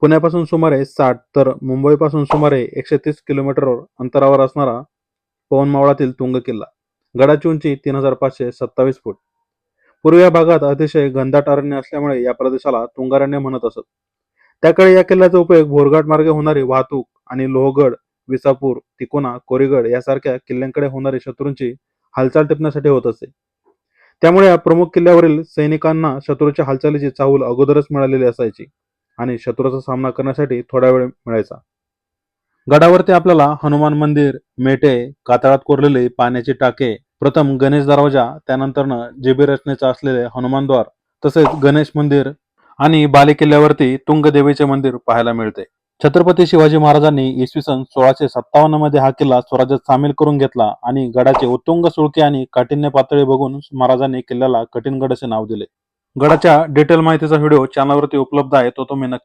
पुण्यापासून सुमारे साठ तर मुंबईपासून सुमारे एकशे तीस किलोमीटरवर अंतरावर असणारा पवनमावळातील तुंग किल्ला. गडाची उंची तीन हजार पाचशे सत्तावीस फूट. पूर्व या भागात अतिशय घनदाट अरण्य असल्यामुळे या प्रदेशाला तुंगारण्य म्हणत असत. त्याकडे या किल्ल्याचा उपयोग भोरघाट मार्गे होणारी वाहतूक आणि लोहगड विसापूर तिकोना कोरीगड यासारख्या किल्ल्यांकडे होणारी शत्रूंची हालचाल टिपण्यासाठी होत असे. त्यामुळे या प्रमुख किल्ल्यावरील सैनिकांना शत्रूच्या हालचालीची चाहूल अगोदरच मिळालेली असायची. आणि शत्रूचा सामना करण्यासाठी थोडा वेळ मिळायचा. गडावरती आपल्याला हनुमान मंदिर मेटे कातळात कोरलेले पाण्याची टाके प्रथम गणेश दरवाजा त्यानंतरनं जेबी रचनेचा असलेले हनुमानद्वार तसेच गणेश मंदिर आणि बालेकिल्ल्यावरती तुंगदेवीचे मंदिर पाहायला मिळते. छत्रपती शिवाजी महाराजांनी इसवी सन सोळाशे सत्तावन्नमध्ये हा किल्ला स्वराज्यात सामील करून घेतला आणि गडाचे उत्तुंग सुळके आणि काठिण्य पातळी बघून महाराजांनी किल्ल्याला कठीण गड असे नाव दिले. गडाच्या डिटेल माहितीचा व्हिडिओ चॅनलवरती उपलब्ध आहे तो तुम्ही नक्की